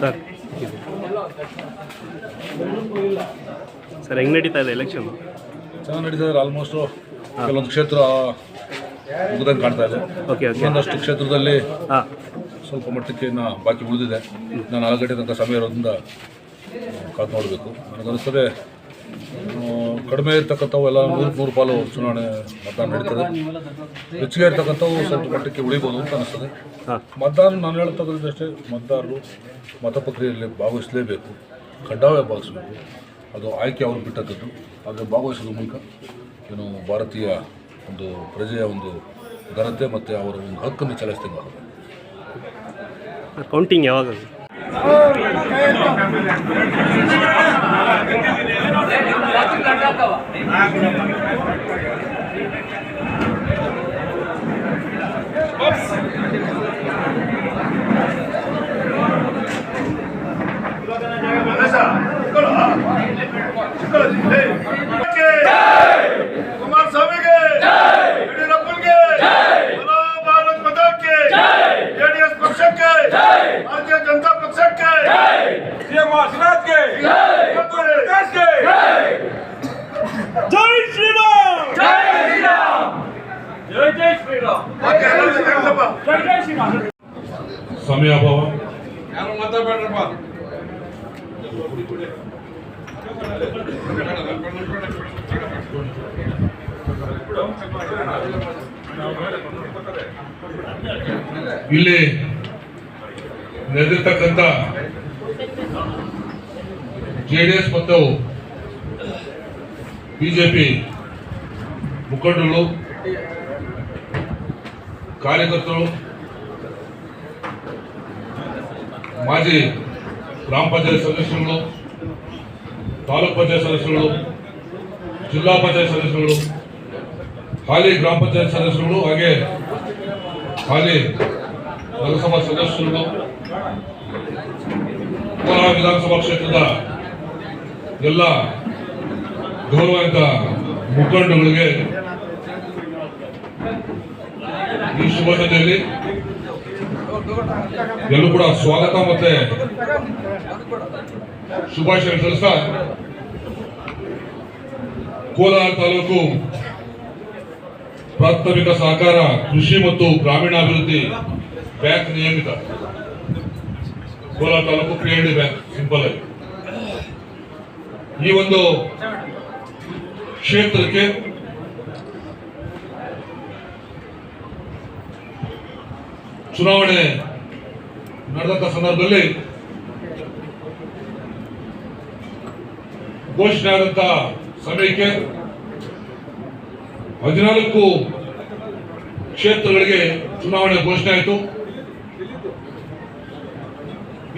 Sir sir ಹೆಂಗೆ ನಡೀತಾ ಇದೆ ಎಲೆಕ್ಷನ್ ಚೆನ್ನಾಗಿ ನಡೀತಾ ಆಲ್ಮೋಸ್ಟು ಕೆಲವೊಂದು ಕ್ಷೇತ್ರ ಮುಗಿದಂಗೆ ಕಾಣ್ತಾ ಇದೆ. ಓಕೆ ಇನ್ನೊಂದಷ್ಟು ಕ್ಷೇತ್ರದಲ್ಲಿ ಸ್ವಲ್ಪ ಮಟ್ಟಕ್ಕೆ ಇನ್ನು ಬಾಕಿ ಉಳಿದಿದೆ. ನಾನು ನಾಲ್ಕು ಗಂಟೆ ತನಕ ಸಮಯ ಇರೋದ್ರಿಂದ ಕಾದು ನೋಡಬೇಕು. ನನಗನ್ನಿಸ್ತದೆ ಕಡಿಮೆ ಇರ್ತಕ್ಕಂಥವು ಎಲ್ಲ ನೂರು ನೂರು ಪಾಲು ಚುನಾವಣೆ ಮತದಾನ ನಡೀತದೆ ಹೆಚ್ಚಿಗೆ ಇರ್ತಕ್ಕಂಥವು ಸ್ವಲ್ಪ ಮಟ್ಟಕ್ಕೆ ಉಳಿಬೋದು ಅಂತ ಅನಿಸ್ತದೆ ಹಾಂ ಮತದಾನ ನಾನು ಹೇಳ್ತಕ್ಕಂಥದ್ದಷ್ಟೇ ಮತದಾರರು ಮತ ಪ್ರಕ್ರಿಯೆಯಲ್ಲಿ ಭಾಗವಹಿಸಲೇಬೇಕು ಕಡ್ಡಾಯ ಭಾಗಿಸಬೇಕು ಅದು ಆಯ್ಕೆ ಅವರು ಬಿಟ್ಟದ್ದು ಆದರೆ ಭಾಗವಹಿಸೋದ್ರ ಮೂಲಕ ಏನು ಭಾರತೀಯ ಒಂದು ಪ್ರಜೆಯ ಒಂದು ಘನತೆ ಮತ್ತು ಅವರ ಒಂದು ಹಕ್ಕನ್ನು ಚಲಾಯಿಸಿದಂಗೆ ಆಗುತ್ತೆ ಕೌಂಟಿಂಗ್ ಯಾವಾಗ ಕುಮಾರಸ್ವಾಮಿಗೆ ಯಡಿಯೂರಪ್ಪನಿಗೆ ಭಾರತ್ ಮತಕ್ಕೆ ಜೆಡಿಎಸ್ ಪಕ್ಷಕ್ಕೆ ಭಾರತೀಯ ಜನತಾ ಪಕ್ಷಕ್ಕೆ ಸಿಎಂ ಆಶೀರ್ವಾದ್ಗೆ ಜೈ ಶ್ರೀರಾಮ್! ಜೈ ಶ್ರೀರಾಮ್! ಜೈ ಜೈ ಶ್ರೀರಾಮ್! ಓಕೆ ಎಲ್ಲರಿಗೂ ಥ್ಯಾಂಕ್ಸಪ್ಪ ಜೈ ಜೈ ಶ್ರೀರಾಮ್. ಸಮಯ ಅಭಾವ. ಯಾರು ಮಾತಾಡ್ಬೇಡ್ರಪ್ಪ ಇಲ್ಲಿ ನೆರೆದಿರ್ತಕ್ಕಂಥ ಜೆ ಡಿ ಎಸ್ ಮತ್ತು ಬಿಜೆಪಿ ಮುಖಂಡರು, ಕಾರ್ಯಕರ್ತರು, ಮಾಜಿ ಗ್ರಾಮ ಪಂಚಾಯತ್ ಸದಸ್ಯರುಗಳು, ತಾಲೂಕ್ ಪಂಚಾಯತ್ ಸದಸ್ಯರುಗಳು, ಜಿಲ್ಲಾ ಪಂಚಾಯತ್ ಸದಸ್ಯರುಗಳು, ಹಾಲಿ ಗ್ರಾಮ ಪಂಚಾಯತ್ ಸದಸ್ಯರುಗಳು ಹಾಗೆ ಹಾಲಿ ನಗರಸಭಾ ಸದಸ್ಯರುಗಳು, ಕೋಲಾರ ವಿಧಾನಸಭಾ ಕ್ಷೇತ್ರದ ಎಲ್ಲ ಗೌರವಾನ್ವಿತ ಮುಖಂಡಗಳಿಗೆ ಈ ಶುಭ ಎಲ್ಲೂ ಕೂಡ ಸ್ವಾಗತ ಮತ್ತೆ ಶುಭಾಶಯ ತಿಳಿಸ್ತಾ ಕೋಲಾರ ತಾಲೂಕು ಪ್ರಾಥಮಿಕ ಸಹಕಾರ, ಕೃಷಿ ಮತ್ತು ಗ್ರಾಮೀಣಾಭಿವೃದ್ಧಿ ಬ್ಯಾಂಕ್ ನಿಯಮಿತ. Kolar taluk PLD bank, simple ಆಗಿ. ಈ ಒಂದು ಕ್ಷೇತ್ರಕ್ಕೆ ಚುನಾವಣೆ ನಡೆದಂತ ಸಂದರ್ಭದಲ್ಲಿ ಘೋಷಣೆ ಆದಂತ ಸಮಯಕ್ಕೆ ಹದಿನಾಲ್ಕು ಕ್ಷೇತ್ರಗಳಿಗೆ ಚುನಾವಣೆ ಘೋಷಣೆ ಆಯಿತು.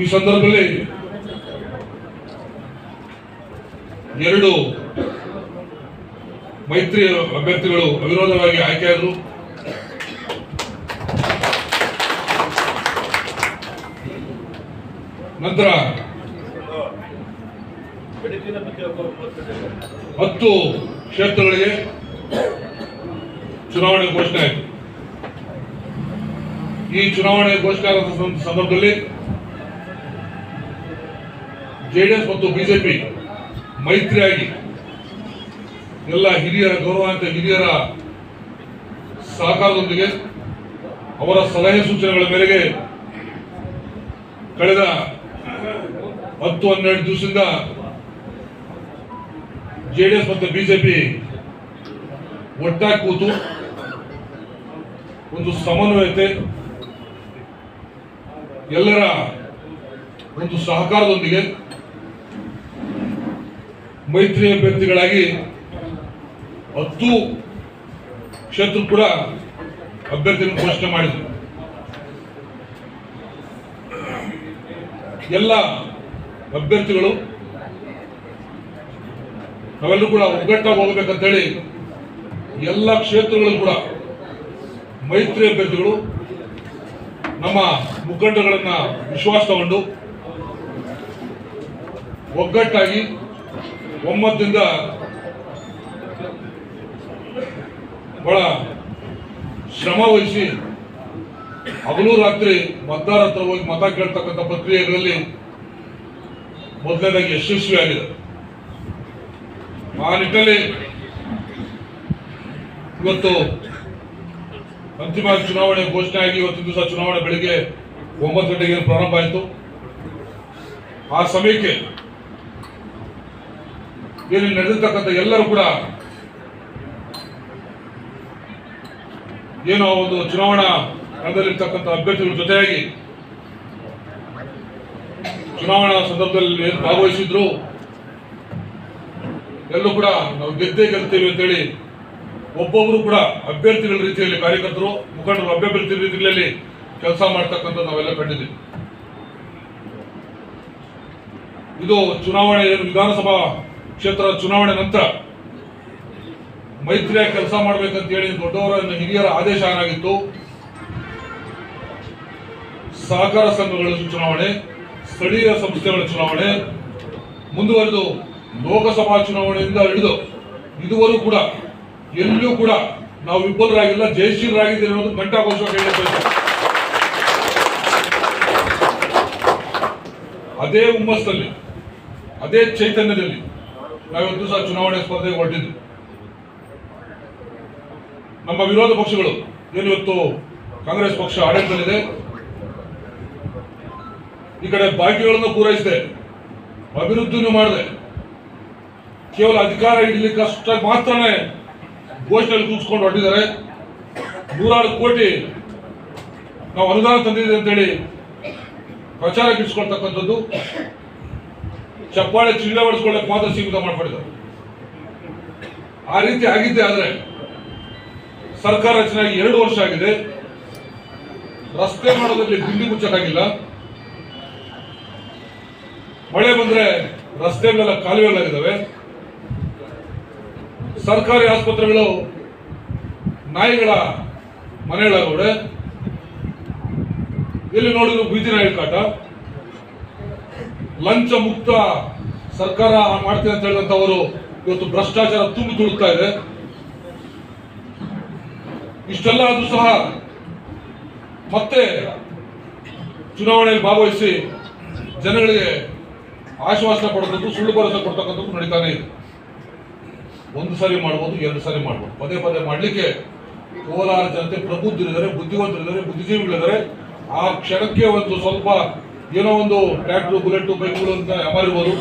ಈ ಸಂದರ್ಭದಲ್ಲಿ ಎರಡು ಮೈತ್ರಿ ಅಭ್ಯರ್ಥಿಗಳು ಅವಿರೋಧವಾಗಿ ಆಯ್ಕೆಯಾದರು. ನಂತರ ಹತ್ತು ಕ್ಷೇತ್ರಗಳಿಗೆ ಚುನಾವಣೆ ಘೋಷಣೆ ಆಯಿತು. ಈ ಚುನಾವಣೆ ಘೋಷಣೆ ಆದ ಸಂದ- ಸಂದರ್ಭದಲ್ಲಿ ಜೆಡಿಎಸ್ ಮತ್ತು ಬಿಜೆಪಿ ಮೈತ್ರಿಯಾಗಿ ಎಲ್ಲ ಹಿರಿಯರ ಗೌರವಾನ್ವಿತ ಹಿರಿಯರ ಸಹಕಾರದೊಂದಿಗೆ ಅವರ ಸಲಹೆ ಸೂಚನೆಗಳ ಮೇರೆಗೆ ಕಳೆದ ಹತ್ತು ಹನ್ನೆರಡು ದಿವಸದಿಂದ ಜೆಡಿಎಸ್ ಮತ್ತು ಬಿಜೆಪಿ ಒಟ್ಟಾಗಿ ಕೂತು ಒಂದು ಸಮನ್ವಯತೆ, ಎಲ್ಲರ ಒಂದು ಸಹಕಾರದೊಂದಿಗೆ ಮೈತ್ರಿ ಅಭ್ಯರ್ಥಿಗಳಾಗಿ ಹತ್ತು ಕ್ಷೇತ್ರ ಕೂಡ ಅಭ್ಯರ್ಥಿಯನ್ನು ಘೋಷಣೆ ಮಾಡಿದರು. ಎಲ್ಲ ಅಭ್ಯರ್ಥಿಗಳು ನಾವೆಲ್ಲರೂ ಕೂಡ ಒಗ್ಗಟ್ಟಾಗಿ ಹೋಗ್ಬೇಕಂತೇಳಿ ಎಲ್ಲ ಕ್ಷೇತ್ರಗಳು ಕೂಡ ಮೈತ್ರಿ ಅಭ್ಯರ್ಥಿಗಳು ನಮ್ಮ ಮುಖಂಡಗಳನ್ನ ವಿಶ್ವಾಸ ತಗೊಂಡು ಒಗ್ಗಟ್ಟಾಗಿ ಒಮ್ಮತದಿಂದ ಬಹಳ ಶ್ರಮ ವಹಿಸಿ ಹಗಲು ರಾತ್ರಿ ಮತದಾರ ಹತ್ರ ಹೋಗಿ ಮತ ಕೇಳ್ತಕ್ಕಂಥ ಪ್ರಕ್ರಿಯೆಗಳಲ್ಲಿ ಮೊದಲನೇದಾಗಿ ಯಶಸ್ವಿಯಾಗಿದೆ. ಆ ನಿಟ್ಟಿನಲ್ಲಿ ಇವತ್ತು ಅಂತಿಮ ಚುನಾವಣೆ ಘೋಷಣೆ ಆಗಿ ಇವತ್ತಿನ ದಿವಸ ಚುನಾವಣೆ ಬೆಳಿಗ್ಗೆ ಒಂಬತ್ತು ಗಂಟೆಗೆ ಪ್ರಾರಂಭ ಆಯಿತು. ಆ ಸಮಯಕ್ಕೆ ಏನು ನಡೆದಿರ್ತಕ್ಕಂಥ ಎಲ್ಲರೂ ಕೂಡ ಏನು ಒಂದು ಚುನಾವಣಾ ರಂಗದಲ್ಲಿರ್ತಕ್ಕಂಥ ಅಭ್ಯರ್ಥಿಗಳ ಜೊತೆಯಾಗಿ ಚುನಾವಣಾ ಸಂದರ್ಭದಲ್ಲಿ ಏನು ಭಾಗವಹಿಸಿದ್ರು. ಎಲ್ಲೂ ಕೂಡ ನಾವು ಗೆದ್ದೇ ಗೆಲ್ತೀವಿ ಅಂತೇಳಿ ಒಬ್ಬೊಬ್ಬರು ಕೂಡ ಅಭ್ಯರ್ಥಿಗಳ ರೀತಿಯಲ್ಲಿ ಕಾರ್ಯಕರ್ತರು, ಮುಖಂಡರು ಅಭ್ಯರ್ಥಿ ರೀತಿಯಲ್ಲಿ ಕೆಲಸ ಮಾಡ್ತಕ್ಕಂಥ ನಾವೆಲ್ಲ ಕಂಡಿದ್ದೀವಿ. ಇದು ಚುನಾವಣೆ ಏನು ವಿಧಾನಸಭಾ ಕ್ಷೇತ್ರ ಚುನಾವಣೆ ನಂತರ ಮೈತ್ರಿಯ ಕೆಲಸ ಮಾಡಬೇಕಂತ ಹೇಳಿ ದೊಡ್ಡವರ ಹಿರಿಯರ ಆದೇಶ ಏನಾಗಿತ್ತು ಸಹಕಾರ ಸಂಘಗಳ ಚುನಾವಣೆ, ಸ್ಥಳೀಯ ಸಂಸ್ಥೆಗಳ ಚುನಾವಣೆ, ಮುಂದುವರೆದು ಲೋಕಸಭಾ ಚುನಾವಣೆಯಿಂದ ಹಿಡಿದು ಇದುವರೆಗೂ ಕೂಡ ಎಲ್ಲೂ ಕೂಡ ನಾವು ವಿಫಲರಾಗಿಲ್ಲ ಜಯಶೀಲರಾಗಿದ್ದೀವಿ ಅನ್ನೋದು ಘಂಟಾಘೋಷವಾಗಿ ಹೇಳಬೇಕು. ಅದೇ ಹುಮ್ಮಸ್ಸಲ್ಲಿ, ಅದೇ ಚೈತನ್ಯದಲ್ಲಿ ನಾವಿವತ್ತು ಸಹ ಚುನಾವಣೆ ಸ್ಪರ್ಧೆಗೆ ಹೊರಟಿದ್ವಿ ನಮ್ಮ ವಿರೋಧ ಪಕ್ಷಗಳು. ಏನಿವತ್ತು ಕಾಂಗ್ರೆಸ್ ಪಕ್ಷ ಆಡಳಿತದಲ್ಲಿದೆ? ಈ ಕಡೆ ಬಾಕಿಗಳನ್ನು ಪೂರೈಸಿದೆ. ಅಭಿವೃದ್ಧಿನೂ ಮಾಡಿದೆ. ಕೇವಲ ಅಧಿಕಾರ ಇಡಲಿಕ್ಕೆ ಅಷ್ಟಾಗಿ ಮಾತ್ರನೇ ಘೋಷಣೆಯಲ್ಲಿ ಕೂಗಿಸ್ಕೊಂಡು ಹೊರಟಿದ್ದಾರೆ. ನೂರಾರು ಕೋಟಿ ನಾವು ಅನುದಾನ ತಂದಿದ್ದೀವಿ ಅಂತೇಳಿ ಪ್ರಚಾರಕ್ಕೆ ಇಟ್ಕೊಳ್ತಕ್ಕಂಥದ್ದು ಚಪ್ಪಾಳೆ ಚಿಲ್ಲೆ ಹೊಡೆಸ್ಕೊಳ್ಳಕ್ಕೆ ಮಾತ್ರ ಸೀಮಿತ ಮಾಡ್ಬಿಟ್ಟಿದ್ದಾರೆ ಆ ರೀತಿ ಆಗಿದ್ದೆ ಆದ್ರೆ ಸರ್ಕಾರ ರಚನೆ ಎರಡು ವರ್ಷ ಆಗಿದೆ. ರಸ್ತೆ ಮಾಡೋದಕ್ಕೆ ಗುಂಡಿ ಮುಚ್ಚಕ್ಕಾಗಿಲ್ಲ. ಮಳೆ ಬಂದ್ರೆ ರಸ್ತೆಗಳೆಲ್ಲ ಕಾಲುವೆಗಳಾಗಿದ್ದಾವೆ ಸರ್ಕಾರಿ ಆಸ್ಪತ್ರೆಗಳು ನಾಯಿಗಳ ಮನೆಗಳಾಗವೆ ಎಲ್ಲಿ ನೋಡಿದ್ರು ಬೀದಿ ನಾಯಿ ಕಾಟ. ಲಂಚ ಮುಕ್ತ ಸರ್ಕಾರ ಮಾಡ್ತೀನಿ ಅಂತ ಹೇಳಿದಂಥವರು ಇವತ್ತು ಭ್ರಷ್ಟಾಚಾರ ತುಂಬಿ ತುಳುಕ್ತಾ ಇದೆ. ಇಷ್ಟೆಲ್ಲ ಆದರೂ ಸಹ ಮತ್ತೆ ಚುನಾವಣೆಯಲ್ಲಿ ಭಾಗವಹಿಸಿ ಜನಗಳಿಗೆ ಆಶ್ವಾಸನೆ ಕೊಡೋದು ಸುಳ್ಳು ಭರವಸೆ ಕೊಡ್ತಕ್ಕಂಥದ್ದು ನಡೀತಾನೆ ಇದೆ. ಒಂದು ಸಾರಿ ಮಾಡ್ಬೋದು, ಎರಡು ಸಾರಿ ಮಾಡ್ಬೋದು. ಪದೇ ಪದೇ ಮಾಡಲಿಕ್ಕೆ ಕೋಲಾರ ಜನತೆ ಪ್ರಬುದ್ಧರಿದ್ದಾರೆ, ಬುದ್ಧಿವಂತರಿದ್ದಾರೆ, ಬುದ್ಧಿಜೀವಿಗಳಿದ್ದಾರೆ. ಆ ಕ್ಷಣಕ್ಕೆ ಒಂದು ಸ್ವಲ್ಪ ಏನೋ ಒಂದು ಟ್ರ್ಯಾಕ್ಟ್ರು, ಬುಲೆಟ್, ಬೈಕ್ಗಳು ಅಂತ ಯಾಮಾರಿರ್ಬೋದು.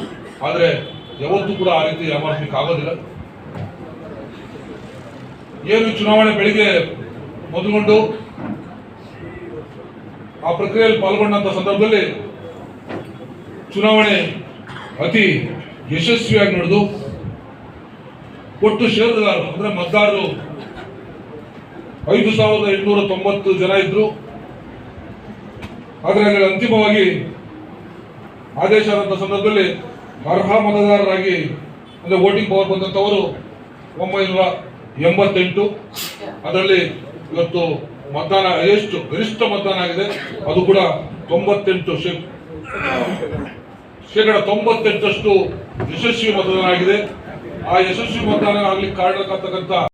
ಆದರೆ ಯಾವತ್ತೂ ಕೂಡ ಆ ರೀತಿ ಯಾಮಾರಿಸ್ಲಿಕ್ಕೆ ಆಗೋದಿಲ್ಲ ಏನು ಚುನಾವಣೆ ಬೆಳಿಗ್ಗೆ ಮೊದಲುಗೊಂಡು ಆ ಪ್ರಕ್ರಿಯೆಯಲ್ಲಿ ಪಾಲ್ಗೊಂಡಂತ ಸಂದರ್ಭದಲ್ಲಿ ಚುನಾವಣೆ ಅತಿ ಯಶಸ್ವಿಯಾಗಿ ನಡೆದು ಒಟ್ಟು ಷೇರುದಾರರು, ಅಂದ್ರೆ ಮತದಾರರು ಐದು ಸಾವಿರದ ಎಂಟುನೂರ ತೊಂಬತ್ತು ಜನ ಇದ್ರು. ಆದರೆ ಅಂತಿಮವಾಗಿ ಆದೇಶ ಆದಂಥ ಸಂದರ್ಭದಲ್ಲಿ ಅರ್ಹ ಮತದಾರರಾಗಿ, ಅಂದ್ರೆ ವೋಟಿಂಗ್ ಪವರ್ ಬಂದಂಥವರು ಒಂಬೈನೂರ ಎಂಬತ್ತೆಂಟು. ಅದರಲ್ಲಿ ಇವತ್ತು ಮತದಾನ ಎಷ್ಟು ಗರಿಷ್ಠ ಮತದಾನ ಆಗಿದೆ ಅದು ಕೂಡ ತೊಂಬತ್ತೆಂಟು ಶೇ- ಶೇಕಡ ತೊಂಬತ್ತೆಂಟಷ್ಟು ಯಶಸ್ವಿ ಮತದಾನ ಆಗಿದೆ. ಆ ಯಶಸ್ವಿ ಮತದಾನ ಆಗ್ಲಿಕ್ಕೆ ಕಾರಣಕ್ಕಂತಕ್ಕಂಥ